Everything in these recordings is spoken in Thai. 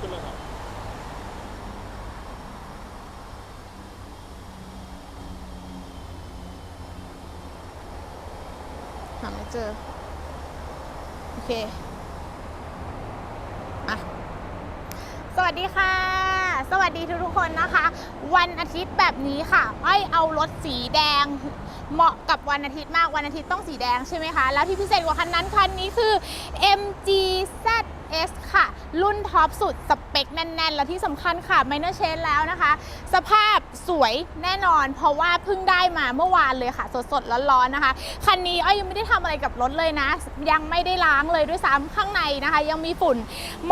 ขึ้นเลยครับหาไม่เจอ โอเคอะสวัสดีค่ะ สวัสดีทุกทุกๆคนนะคะ วันอาทิตย์แบบนี้ค่ะ อ้อยเอารถสีแดง เหมาะกับวันอาทิตย์มากวันอาทิตย์ต้องสีแดงใช่ไหมคะ แล้วที่พิเศษกว่าคันนั้นคันนี้คือ MG ZS ค่ะ รุ่นท็อปสุดสเปคแน่น ๆ และที่สำคัญค่ะไมเนอร์เชนแล้วนะคะ สภาพสวยแน่นอน เพราะว่าเพิ่งได้มาเมื่อวานเลยค่ะ สดๆร้อนๆนะคะ คันนี้อ้อยยังไม่ได้ทำอะไรกับรถเลยนะ ยังไม่ได้ล้างเลยด้วยซ้ำข้างในนะคะ ยังมีฝุ่น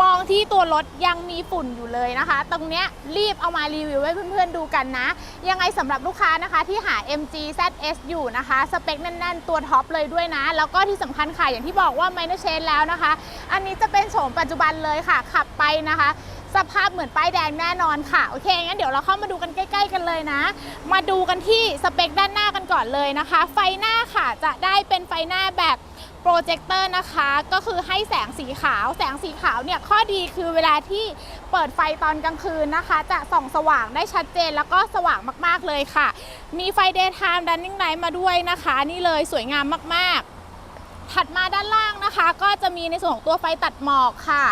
มองที่ตัวรถยังมีฝุ่นอยู่เลยนะคะ ตรงเนี้ยรีบเอามารีวิวให้เพื่อนๆดูกันนะ ยังไงสำหรับลูกค้านะคะที่หา MG ZS อยู่นะคะสเปคแน่น ๆ ตัวท็อปเลยด้วยนะ แล้วก็ที่สำคัญค่ะอย่างที่บอกว่า Minor Change แล้วนะคะ อันนี้จะเป็นโฉมปัจจุบันเลยค่ะขับไปนะคะ สภาพเหมือนป้ายแดงแน่นอนค่ะโอเคงั้นเดี๋ยวเราเข้ามาดูกันใกล้ ๆ กันเลยนะ มาดูกันที่สเปคด้านหน้ากันก่อนเลยนะคะ ไฟหน้าค่ะจะได้เป็นไฟหน้าแบบโปรเจคเตอร์นะคะก็คือให้แสงสีขาว แสงสีขาวเนี่ยข้อดีคือเวลาที่เปิดไฟตอนกลางคืนนะคะ จะส่องสว่างได้ชัดเจนแล้วก็สว่างมากๆเลยค่ะ มีไฟ daytime running light มาด้วยนะคะ นี่เลยสวยงามมากๆ ถัดมาด้านล่างนะคะ ก็จะมีในส่วนของตัวไฟตัดหมอกค่ะ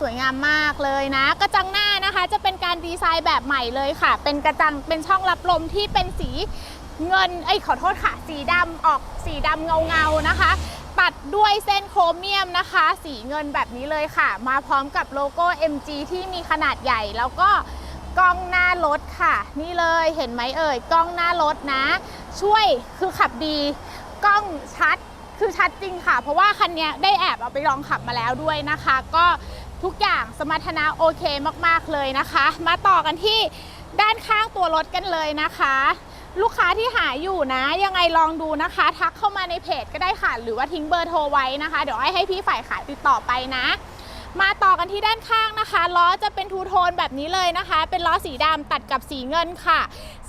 สวยงามมากเลยนะ กระจังหน้านะคะจะเป็นการดีไซน์แบบใหม่เลยค่ะ เป็นกระจังเป็นช่องรับลมที่เป็นสีเงินเอ้ยขอโทษค่ะ สีดำออกสีดำเงาเงาๆนะคะตัดด้วยเส้นโครเมียมนะคะ สีเงินแบบนี้เลยค่ะ มาพร้อมกับโลโก้ MG ที่มีขนาดใหญ่แล้วก็กล้องหน้ารถค่ะ นี่เลยเห็นไหมเอ่ยกล้องหน้ารถนะ ช่วยคือขับดี กล้องชัดคือชัดจริงค่ะ เพราะว่าคันนี้ได้แอบเอาไปลองขับมาแล้วด้วยนะคะ ก็ ทุกอย่างสมรรถนะโอเคมากๆเลยนะคะ มาต่อกันที่ด้านข้างตัวรถกันเลยนะคะ ลูกค้าที่หาอยู่นะ ยังไงลองดูนะคะ ทักเข้ามาในเพจก็ได้ค่ะ หรือว่าทิ้งเบอร์โทรไว้นะคะ เดี๋ยวให้พี่ฝ่ายขายติดต่อไปนะ มาต่อกันที่ด้านข้างนะคะล้อจะเป็นทูโทนแบบนี้เลยนะคะ เป็นล้อสีดำตัดกับสีเงินค่ะ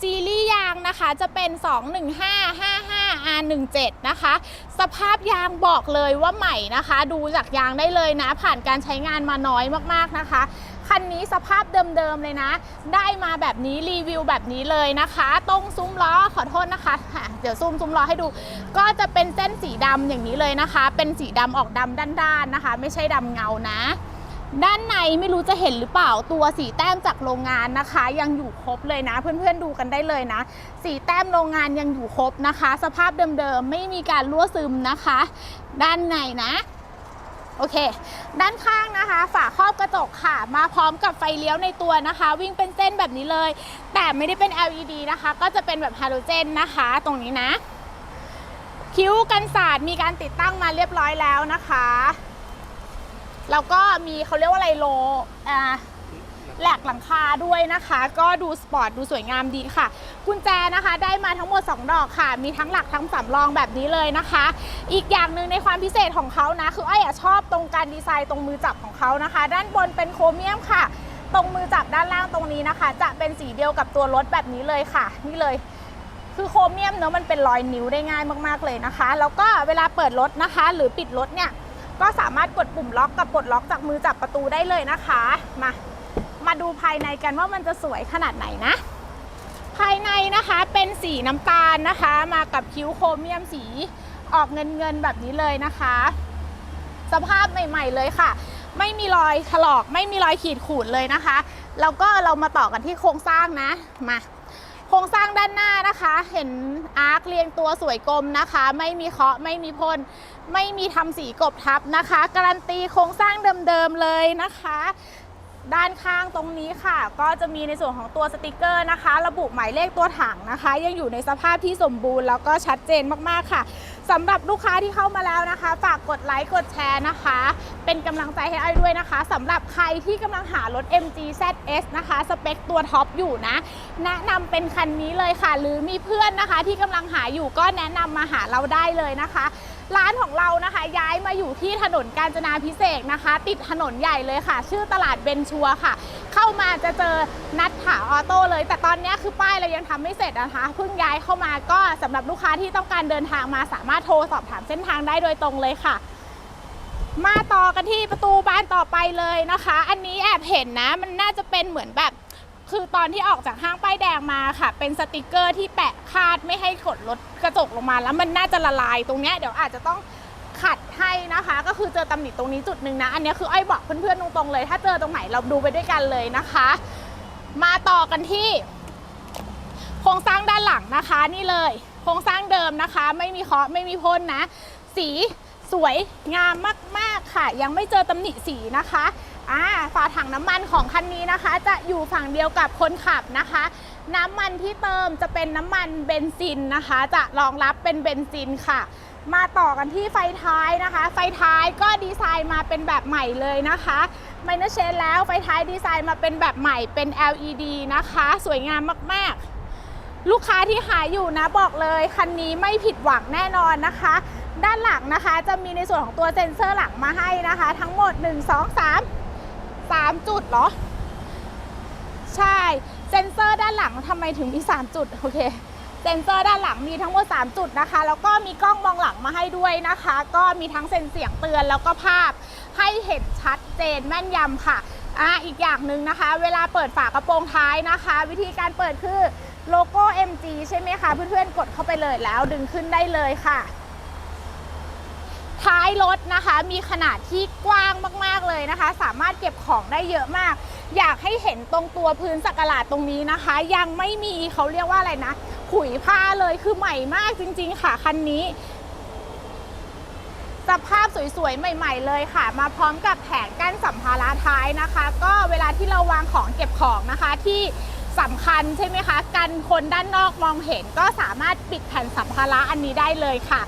ซีรีส์ยางนะคะจะเป็น 21555R17 นะคะ สภาพยางบอกเลยว่าใหม่นะคะ ดูจากยางได้เลยนะ ผ่านการใช้งานมาน้อยมากๆนะคะ คันนี้สภาพเดิมๆเลยนะ ได้มาแบบนี้รีวิวแบบนี้เลยนะคะ ตรงซุ้มล้อขอโทษนะคะะเดี๋ยวซูมซุ้มล้อให้ดู ก็จะเป็นเส้นสีดำอย่างนี้เลยนะคะ เป็นสีดำออกดำด้านๆนะคะ ไม่ใช่ดำเงานะ ด้านในไม่รู้จะเห็นหรือเปล่าตัวสีแต้มจากโรงงานนะคะ ยังอยู่ครบเลยนะ เพื่อนๆดูกันได้เลยนะ สีแต้มโรงงานยังอยู่ครบนะคะ สภาพเดิมๆไม่มีการรั่วซึมนะคะ ด้านในนะ โอเค ด้านข้างนะคะ ฝาครอบกระจกค่ะ มาพร้อมกับไฟเลี้ยวในตัวนะคะ วิ่งเป็นเส้นแบบนี้เลย แต่ไม่ได้เป็น LED นะคะ ก็จะเป็นแบบฮาโลเจนนะคะ ตรงนี้นะ คิ้วกันสาดมีการติดตั้งมาเรียบร้อยแล้วนะคะ แล้วก็มีเขาเรียกว่าอะไรโลอ่า แหลกหลังคาด้วยนะคะ ก็ดูสปอร์ตดูสวยงามดีค่ะ กุญแจนะคะได้มาทั้งหมด 2 ดอกค่ะ มีทั้งหลักทั้งสำรองแบบนี้เลยนะคะ อีกอย่างหนึ่งในความพิเศษของเขานะ คืออ้อยชอบตรงการดีไซน์ตรงมือจับของเขานะคะ ด้านบนเป็นโครเมียมค่ะ ตรงมือจับด้านล่างตรงนี้นะคะ จะเป็นสีเดียวกับตัวรถแบบนี้เลยค่ะ นี่เลยคือโครเมียมเนอะมันเป็นรอยนิ้วได้ง่ายมากๆเลยนะคะ แล้วก็เวลาเปิดรถนะคะ หรือปิดรถเนี่ยก็สามารถกดปุ่มล็อกกับปลดล็อกจากมือจับประตูได้เลยนะคะ มา มาดูภายในกันว่ามันจะสวยขนาดไหนนะ ภายในนะคะเป็นสีน้ำตาลนะคะ มากับคิ้วโครเมียมสีออกเงินเงินๆแบบนี้เลยนะคะ สภาพใหม่ ๆ เลยค่ะ ไม่มีรอยถลอกไม่มีรอยขีดขูดเลยนะคะ แล้วก็เรามาต่อกันที่โครงสร้างนะมาโครงสร้างด้านหน้านะคะ เห็นอาร์คเรียงตัวสวยกลมนะคะ ไม่มีเคาะไม่มีพ่นไม่มีทำสีกบทับนะคะ การันตีโครงสร้างเดิมๆเลยนะคะ ด้านข้างตรงนี้ค่ะ ก็จะมีในส่วนของตัวสติกเกอร์นะคะ ระบุหมายเลขตัวถังนะคะ ยังอยู่ในสภาพที่สมบูรณ์แล้วก็ชัดเจนมากๆค่ะสำหรับลูกค้าที่เข้ามาแล้วนะคะ ฝากกดไลค์กดแชร์นะคะ เป็นกำลังใจให้อ้อยด้วยนะคะสำหรับใครที่กำลังหารถ MG ZS นะคะ สเปคตัวท็อปอยู่นะ แนะนำเป็นคันนี้เลยค่ะ หรือมีเพื่อนนะคะที่กำลังหาอยู่ก็แนะนำมาหาเราได้เลยนะคะ ร้านของเรานะคะ ย้ายมาอยู่ที่ถนนกาญจนาพิเศษนะคะ ติดถนนใหญ่เลยค่ะ ชื่อตลาดเบนชัวค่ะ เข้ามาจะเจอนัดถาออโต้เลย แต่ตอนนี้คือป้ายเรายังทำไม่เสร็จนะคะเพิ่งย้ายเข้ามาก็สำหรับลูกค้าที่ต้องการเดินทางมาสามารถโทรสอบถามเส้นทางได้โดยตรงเลยค่ะมาต่อกันที่ประตูบานต่อไปเลยนะคะ อันนี้แอบเห็นนะ มันน่าจะเป็นเหมือนแบบ คือตอนที่ออกจากห้างป้ายแดงมาค่ะ เป็นสติกเกอร์ที่แปะคาดไม่ให้ขนรถกระจกลงมา แล้วมันน่าจะละลายตรงเนี้ยเดี๋ยวอาจจะต้องขัดให้นะคะ ก็คือเจอตำหนิตรงนี้จุดหนึ่งนะ อันนี้คืออ้อยบอกเพื่อนๆตรงๆเลย ถ้าเจอตรงไหนเราดูไปด้วยกันเลยนะคะ มาต่อกันที่ โครงสร้างด้านหลังนะคะนี่เลย โครงสร้างเดิมนะคะ ไม่มีเคาะไม่มีพ่นนะ สี สวยงามมากๆค่ะ ยังไม่เจอตำหนิสีนะคะอ่าฝาถังน้ำมันของคันนี้นะคะ จะอยู่ฝั่งเดียวกับคนขับนะคะ น้ำมันที่เติมจะเป็นน้ำมันเบนซินนะคะ จะรองรับเป็นเบนซินค่ะมาต่อกันที่ไฟท้ายนะคะ ไฟท้ายก็ดีไซน์มาเป็นแบบใหม่เลยนะคะไม่นเชนแล้วไฟท้ายดีไซน์มาเป็นแบบใหม่เป็น LED นะคะ สวยงามมาก ๆ ลูกค้าที่หาอยู่นะบอกเลย คันนี้ไม่ผิดหวังแน่นอนนะคะ ด้านหลังนะคะจะมีในส่วนของตัวเซ็นเซอร์หลังมาให้นะคะ ทั้งหมด 1 2 3 3 จุดเหรอ ใช่ เซ็นเซอร์ด้านหลังทำไมถึงมี 3 จุด โอเค เซ็นเซอร์ด้านหลังมีทั้งหมด 3 จุดนะคะ แล้วก็มีกล้องมองหลังมาให้ด้วยนะคะ ก็มีทั้งเซ็นเสียงเตือนแล้วก็ภาพให้เห็นชัดเจนแม่นยำค่ะอ่าอีกอย่างหนึ่งนะคะ เวลาเปิดฝากระโปรงท้ายนะคะ วิธีการเปิดคือโลโก้ MG ใช่ไหมคะ เพื่อนๆกดเข้าไปเลยแล้วดึงขึ้นได้เลยค่ะ รถนะคะ มีขนาดที่กว้างมาก ๆ เลยนะคะ สามารถเก็บของได้เยอะมาก อยากให้เห็นตรงตัวพื้นสักหลาดตรงนี้นะคะ ยังไม่มีเขาเรียกว่าอะไรนะขุยผ้าเลยคือใหม่มากจริง ๆ ค่ะคันนี้สภาพสวยๆ ใหม่ ๆ เลยค่ะ มาพร้อมกับแผงกั้นสัมภาระท้ายนะคะ ก็เวลาที่เราวางของเก็บของนะคะที่สำคัญใช่ไหมคะ กันคนด้านนอกมองเห็นก็สามารถปิดแผ่นสัมภาระอันนี้ได้เลยค่ะ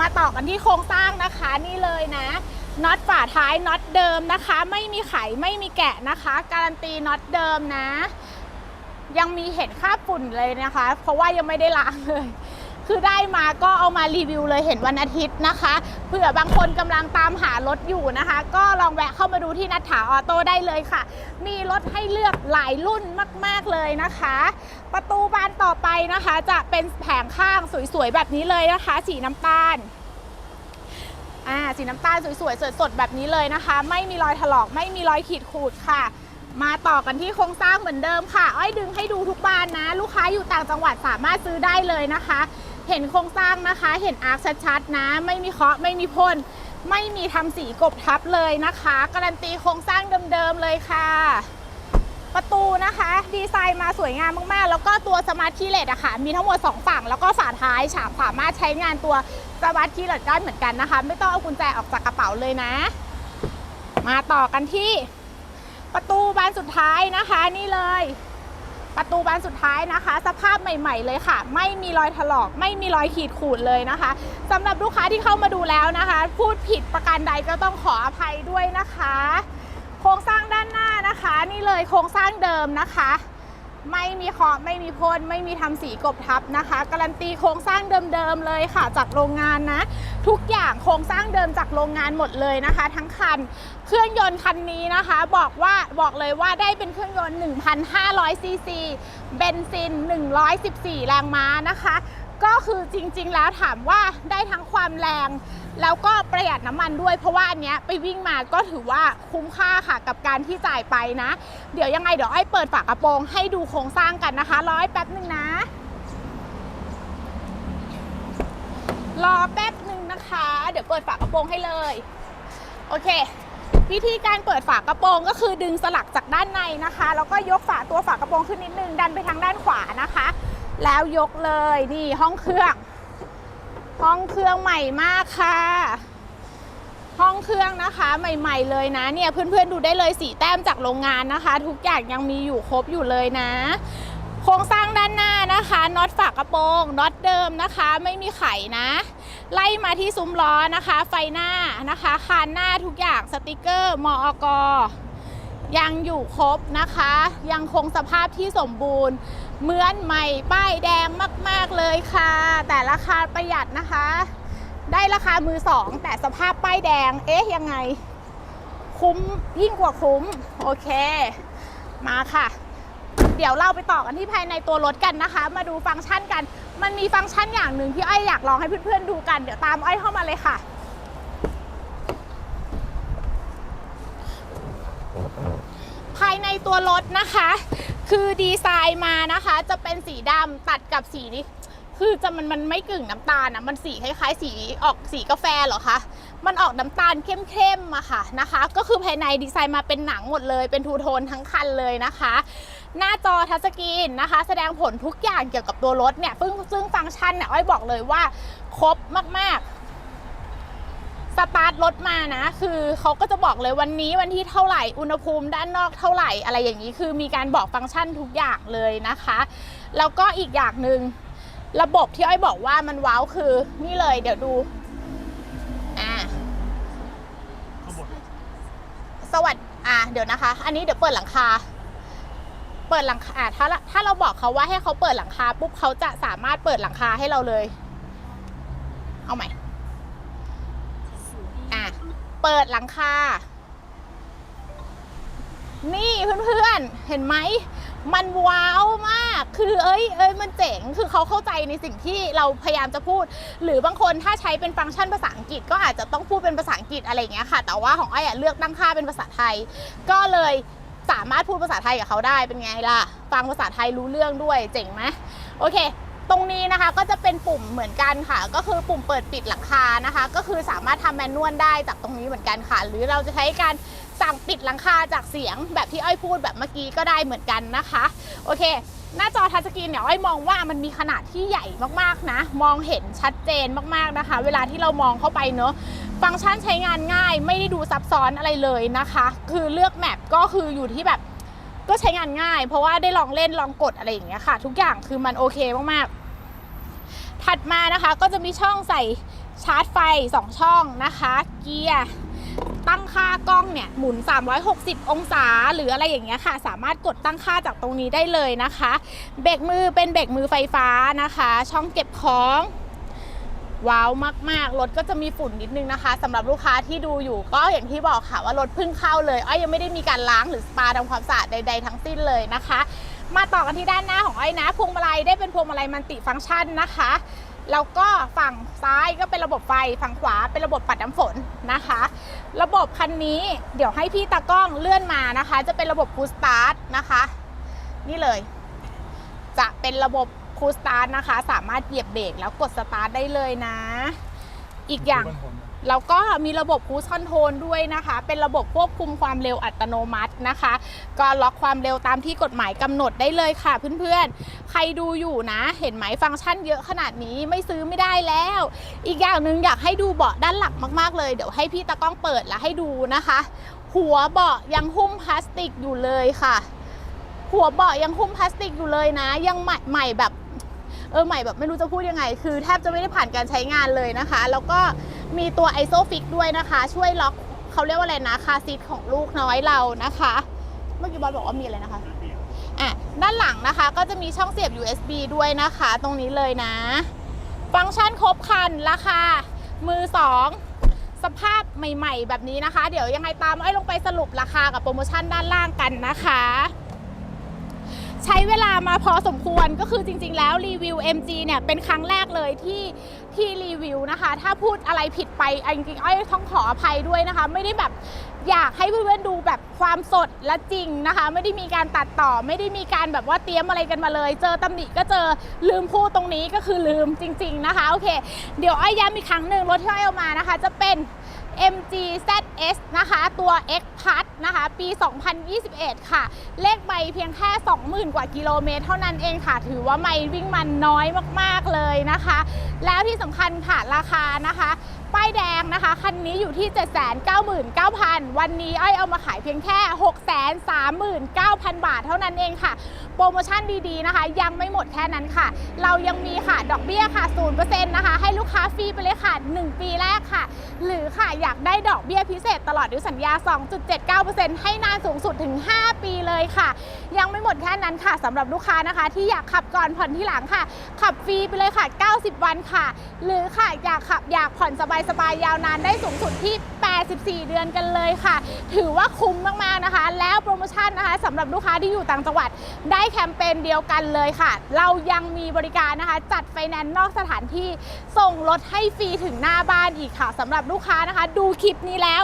มาต่อกันที่โครงสร้างนะคะนี่เลยนะน็อตฝาท้ายน็อตเดิมนะคะ ไม่มีไขไม่มีแกะนะคะ การันตีน็อตเดิมนะ ยังมีเห็นค่าบฝุ่นเลยนะคะ เพราะว่ายังไม่ได้ล้างเลย คือได้มาก็เอามารีวิวเลยเห็นวันอาทิตย์นะคะเผื่อบางคนกำลังตามหารถอยู่นะคะ ก็ลองแวะเข้ามาดูที่นัทถาออโต้ได้เลยค่ะ มีรถให้เลือกหลายรุ่นมาก ๆเลยนะคะ ประตูบานต่อไปนะคะ จะเป็นแผงข้างสวยๆแบบนี้เลยนะคะ สีน้ำตาลอ่าสีน้ำตาลสวยๆสดๆแบบนี้เลยนะคะ ไม่มีรอยถลอกไม่มีรอยขีดขูดค่ะ มาต่อกันที่โครงสร้างเหมือนเดิมค่ะ อ้อยดึงให้ดูทุกบานนะ ลูกค้าอยู่ต่างจังหวัดสามารถซื้อได้เลยนะคะ เห็นโครงสร้างนะคะ เห็นอาร์คชัดๆนะ ไม่มีเคาะไม่มีพ่นไม่มีทำสีกบทับเลยนะคะ การันตีโครงสร้างเดิมๆเลยค่ะ ประตูนะคะ ดีไซน์มาสวยงามมากๆ แล้วก็ตัวสมาร์ทคีเลสอะค่ะมีทั้งหมด 2 ฝั่ง แล้วก็ฝาท้ายฉาบสามารถใช้งานตัวสมาร์ทคีย์เลสได้เหมือนกันนะคะ ไม่ต้องเอากุญแจออกจากกระเป๋าเลยนะ มาต่อกันที่ประตูบานสุดท้ายนะคะนี่เลย ประตูบานสุดท้ายนะคะ สภาพใหม่ๆเลยค่ะ ไม่มีรอยถลอก ไม่มีรอยขีดขูดเลยนะคะสำหรับลูกค้าที่เข้ามาดูแล้วนะคะ พูดผิดประการใดก็ต้องขออภัยด้วยนะคะ โครงสร้างด้านหน้านะคะ นี่เลยโครงสร้างเดิมนะคะ ไม่มีเคาะไม่มีพ่นไม่มีทำสีกบทับนะคะ การันตีโครงสร้างเดิมๆเลยค่ะ จากโรงงานนะ ทุกอย่างโครงสร้างเดิมจากโรงงานหมดเลยนะคะ ทั้งคันเครื่องยนต์คันนี้นะคะ บอกว่าบอกเลยว่าได้เป็นเครื่องยนต์ 1,500ซีซีเบนซิน 114 แรงม้านะคะ ก็คือจริงๆแล้วถามว่าได้ทั้งความแรง แล้วก็ประหยัดน้ำมันด้วย เพราะว่าอันเนี้ยไปวิ่งมาก็ถือว่าคุ้มค่าค่ะกับการที่จ่ายไปนะ เดี๋ยวยังไงเดี๋ยวไอ้เปิดฝากระโปรงให้ดูโครงสร้างกันนะคะรอแป๊บหนึ่งนะ รอแป๊บหนึ่งนะคะ เดี๋ยวเปิดฝากระโปรงให้เลย โอเค วิธีการเปิดฝากระโปรงก็คือดึงสลักจากด้านในนะคะ แล้วก็ยกฝาตัวฝากระโปรงขึ้นนิดนึงดันไปทางด้านขวานะคะ แล้วยกเลยนี่ห้องเครื่อง ห้องเครื่องใหม่มากค่ะ ห้องเครื่องนะคะใหม่ ๆ เลยนะเนี่ยเพื่อนๆดูได้เลยสีแต้มจากโรงงานนะคะ ทุกอย่างยังมีอยู่ครบอยู่เลยนะ โครงสร้างด้านหน้านะคะน็อตฝากระโปรงน็อตเดิมนะคะ ไม่มีไขนะ ไล่มาที่ซุ้มล้อนะคะ ไฟหน้านะคะคานหน้าทุกอย่างสติกเกอร์มอกยังอยู่ครบนะคะ ยังคงสภาพที่สมบูรณ์ เหมือนใหม่ป้ายแดงมาก ๆ เลยค่ะ แต่ราคาประหยัดนะคะ ได้ราคามือสอง แต่สภาพป้ายแดง เอ๊ะ ยังไง คุ้มยิ่งกว่าคุ้ม โอเค มาค่ะ เดี๋ยวเราไปต่อกันที่ภายในตัวรถกันนะคะ มาดูฟังก์ชันกัน มันมีฟังก์ชันอย่างหนึ่งที่อ้อยอยากลองให้เพื่อนๆดูกัน เดี๋ยวตามอ้อยเข้ามาเลยค่ะภายในตัวรถนะคะ คือดีไซน์มานะคะ จะเป็นสีดำตัดกับสีนี้ คือจะมันมันไม่กึ่งน้ำตาลนะมันสีคล้ายๆ สีออกสีกาแฟเหรอคะมันออกน้ำตาลเข้มๆอะค่ะนะคะ ก็คือภายในดีไซน์มาเป็นหนังหมดเลย เป็นทูโทนทั้งคันเลยนะคะ หน้าจอทัชสกรีนนะคะ แสดงผลทุกอย่างเกี่ยวกับตัวรถเนี่ยซึ่งซึ่งฟังก์ชันเนี่ยอ้อยบอกเลยว่าครบมากๆ ตาร์ทรถมานะ คือเขาก็จะบอกเลยวันนี้วันที่เท่าไหร่อุณหภูมิด้านนอกเท่าไหร่อะไรอย่างนี้คือมีการบอกฟังก์ชันทุกอย่างเลยนะคะแล้วก็อีกอย่างหนึ่งระบบที่อ้อยบอกว่ามันว้าวคือนี่เลยเดี๋ยวดูอ่าสวัสดีอะเดี๋ยวนะคะ อันนี้เดี๋ยวเปิดหลังคา เปิดหลังคาอะถ้าถ้าเราบอกเขาว่าให้เขาเปิดหลังคาปุ๊บเขาจะสามารถเปิดหลังคาให้เราเลย เอาใหม่ เปิดหลังคา นี่เพื่อนๆ เห็นไหม มันว้าวมาก คือเอ้ยเอ้ยมันเจ๋ง คือเขาเข้าใจในสิ่งที่เราพยายามจะพูด หรือบางคนถ้าใช้เป็นฟังก์ชันภาษาอังกฤษก็อาจจะต้องพูดเป็นภาษาอังกฤษอะไรอย่างเงี้ยค่ะ แต่ว่าของไอ้อะเลือกตั้งค่าเป็นภาษาไทย ก็เลยสามารถพูดภาษาไทยกับเขาได้เป็นไงล่ะ ฟังภาษาไทยรู้เรื่องด้วย เจ๋งไหมโอเค ตรงนี้นะคะก็จะเป็นปุ่มเหมือนกันค่ะ ก็คือปุ่มเปิดปิดหลังคานะคะ ก็คือสามารถทำแมนนวลได้จากตรงนี้เหมือนกันค่ะ หรือเราจะใช้การสั่งปิดหลังคาจากเสียงแบบที่อ้อยพูดแบบเมื่อกี้ก็ได้เหมือนกันนะคะ โอเค หน้าจอทัชสกรีนเนี่ยอ้อยมองว่ามันมีขนาดที่ใหญ่มากๆนะ มองเห็นชัดเจนมากๆนะคะ เวลาที่เรามองเข้าไปเนอะฟังก์ชันใช้งานง่าย ไม่ได้ดูซับซ้อนอะไรเลยนะคะ คือเลือกแมปก็คืออยู่ที่แบบ ก็ใช้งานง่าย เพราะว่าได้ลองเล่นลองกดอะไรอย่างเงี้ยค่ะ ทุกอย่างคือมันโอเคมากๆ ถัดมานะคะก็จะมีช่องใส่ชาร์จไฟ 2 ช่องนะคะ เกียร์ตั้งค่ากล้องเนี่ยหมุน 360 องศา หรืออะไรอย่างเงี้ยค่ะ สามารถกดตั้งค่าจากตรงนี้ได้เลยนะคะ เบรกมือเป็นเบรกมือไฟฟ้านะคะ ช่องเก็บของ ว้าวมากๆ รถก็จะมีฝุ่นนิดนึงนะคะสำหรับลูกค้าที่ดูอยู่ก็อย่างที่บอกค่ะว่ารถเพิ่งเข้าเลยอ้อยยังไม่ได้มีการล้างหรือสปาทำความสะอาดใด ๆ ทั้งสิ้นเลยนะคะ มาต่อกันที่ด้านหน้าของอ้อยนะพวงมาลัยได้เป็นพวงมาลัยมัลติฟังก์ชันนะคะแล้วก็ฝั่งซ้ายก็เป็นระบบไฟฝั่งขวาเป็นระบบปัดน้ำฝนนะคะ ระบบคันนี้เดี๋ยวให้พี่ตากล้องเลื่อนมานะคะ จะเป็นระบบ Push Start นะคะ นี่เลย จะเป็นระบบ Push Start นะคะ สามารถเหยียบเบรกแล้วกดสตาร์ทได้เลยนะ อีกอย่างแล้วก็มีระบบ Cruise Control ด้วยนะคะ เป็นระบบควบคุมความเร็วอัตโนมัตินะคะ ก็ล็อกความเร็วตามที่กฎหมายกำหนดได้เลยค่ะเพื่อนๆ ใครดูอยู่นะ เห็นไหมฟังก์ชันเยอะขนาดนี้ไม่ซื้อไม่ได้แล้ว อีกอย่างหนึ่งอยากให้ดูเบาะด้านหลังมากๆเลย เดี๋ยวให้พี่ตากล้องเปิดแล้วให้ดูนะคะ หัวเบาะยังหุ้มพลาสติกอยู่เลยค่ะ หัวเบาะยังหุ้มพลาสติกอยู่เลยนะ ยังใหม่ใหม่แบบ เออใหม่แบบไม่รู้จะพูดยังไง คือแทบจะไม่ได้ผ่านการใช้งานเลยนะคะ แล้วก็มีตัวไอโซฟิกด้วยนะคะ ช่วยล็อกเขาเรียกว่าอะไรนะคาซีทของลูกน้อยเรานะคะ เมื่อกี้บอลบอกว่ามีอะไรนะคะอะด้านหลังนะคะก็จะมีช่องเสียบ USB ด้วยนะคะ ตรงนี้เลยนะ ฟังก์ชันครบคันราคามือสองสภาพใหม่ ๆ แบบนี้นะคะ เดี๋ยวยังไงตามไอ้ลงไปสรุปราคากับโปรโมชั่นด้านล่างกันนะคะ ใช้เวลามาพอสมควรก็คือจริง ๆ แล้วรีวิว MG เนี่ยเป็นครั้งแรกเลยที่ที่รีวิวนะคะ ถ้าพูดอะไรผิดไปจริงๆอ้อยต้องขออภัยด้วยนะคะ ไม่ได้แบบอยากให้เพื่อนๆดูแบบความสดและจริงนะคะ ไม่ได้มีการตัดต่อ ไม่ได้มีการแบบว่าเตรียมอะไรกันมาเลย เจอตำหนิก็เจอลืมพูดตรงนี้ก็คือลืมจริง ๆนะคะโอเค เดี๋ยวอ้อยย้ำอีกครั้งหนึ่งรถที่อ้อยเอามานะคะ จะเป็น MG ZS นะคะ ตัว X Plus นะคะ ปี 2021 ค่ะ เลขไม่เพียงแค่ 20,000 กว่ากิโลเมตร เท่านั้นเองค่ะ ถือว่าไม่วิ่งมันน้อยมาก ๆ เลยนะคะ แล้วที่สำคัญค่ะ ราคานะคะ ป้ายแดงนะคะ คันนี้อยู่ที่ 799,000 วันนี้อ้อยเอามาขายเพียงแค่ 639,000 บาทเท่านั้นเองค่ะ โปรโมชั่นดีๆนะคะ ยังไม่หมดแค่นั้นค่ะ เรายังมีค่ะดอกเบี้ยค่ะ 0%นะคะ ให้ลูกค้าฟรีไปเลยค่ะ 1 ปีแรกค่ะ หรือค่ะอยากได้ดอกเบี้ยพิเศษตลอดอายุสัญญา 2.79%ให้นานสูงสุดถึง 5 ปีเลยค่ะ ยังไม่หมดแค่นั้นค่ะสำหรับลูกค้านะคะ ที่อยากขับก่อนผ่อนที่หลังค่ะ ขับฟรีไปเลยค่ะ 90 วันค่ะ หรือค่ะอยากขับอยากผ่อนสบายๆยาวนานได้สูงสุดที่ 84เดือนกันเลยค่ะ ถือว่าคุ้มมากๆนะคะ แล้วโปรโมชั่นนะคะสำหรับลูกค้าที่อยู่ต่างจังหวัดได้แคมเปญเดียวกันเลยค่ะ เรายังมีบริการนะคะ จัดไฟแนนซ์นอกสถานที่ส่งรถให้ฟรีถึงหน้าบ้านอีกค่ะสำหรับลูกค้านะคะ ดูคลิปนี้แล้ว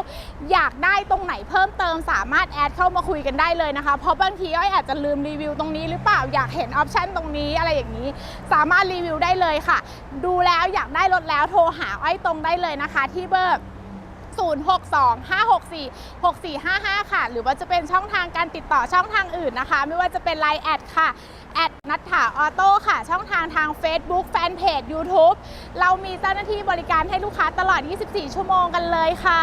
อยากได้ตรงไหนเพิ่มเติมสามารถแอดเข้ามาคุยกันได้เลยนะคะ เพราะบางทีอ้อยอาจจะลืมรีวิวตรงนี้หรือเปล่าอยากเห็นออปชันตรงนี้อะไรอย่างนี้ สามารถรีวิวได้เลยค่ะ ดูแล้วอยากได้รถแล้วโทรหาอ้อยตรงได้เลยนะคะ ที่เบอร์ 0625646455 ค่ะ หรือว่าจะเป็นช่องทางการติดต่อช่องทางอื่นนะคะ ไม่ว่าจะเป็น Line แอดค่ะแอดนัทถาออโต้ค่ะ ช่องทางทาง Facebook Fanpage YouTube เรามีเจ้าหน้าที่บริการให้ลูกค้าตลอด 24 ชั่วโมงกันเลยค่ะ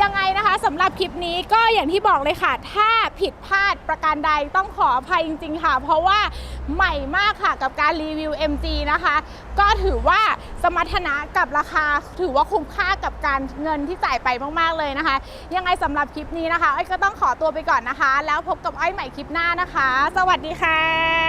ยังไงนะคะสำหรับคลิปนี้ก็อย่างที่บอกเลยค่ะ ถ้าผิดพลาดประการใดต้องขออภัยจริง ๆ ค่ะ เพราะว่าใหม่มากค่ะกับการรีวิว MG นะคะ ก็ถือว่าสมรรถนะกับราคาถือว่าคุ้มค่ากับการเงินที่จ่ายไปมากๆเลยนะคะ ยังไงสำหรับคลิปนี้นะคะอ้อยก็ต้องขอตัวไปก่อนนะคะ แล้วพบกับอ้อยใหม่คลิปหน้านะคะ สวัสดีค่ะ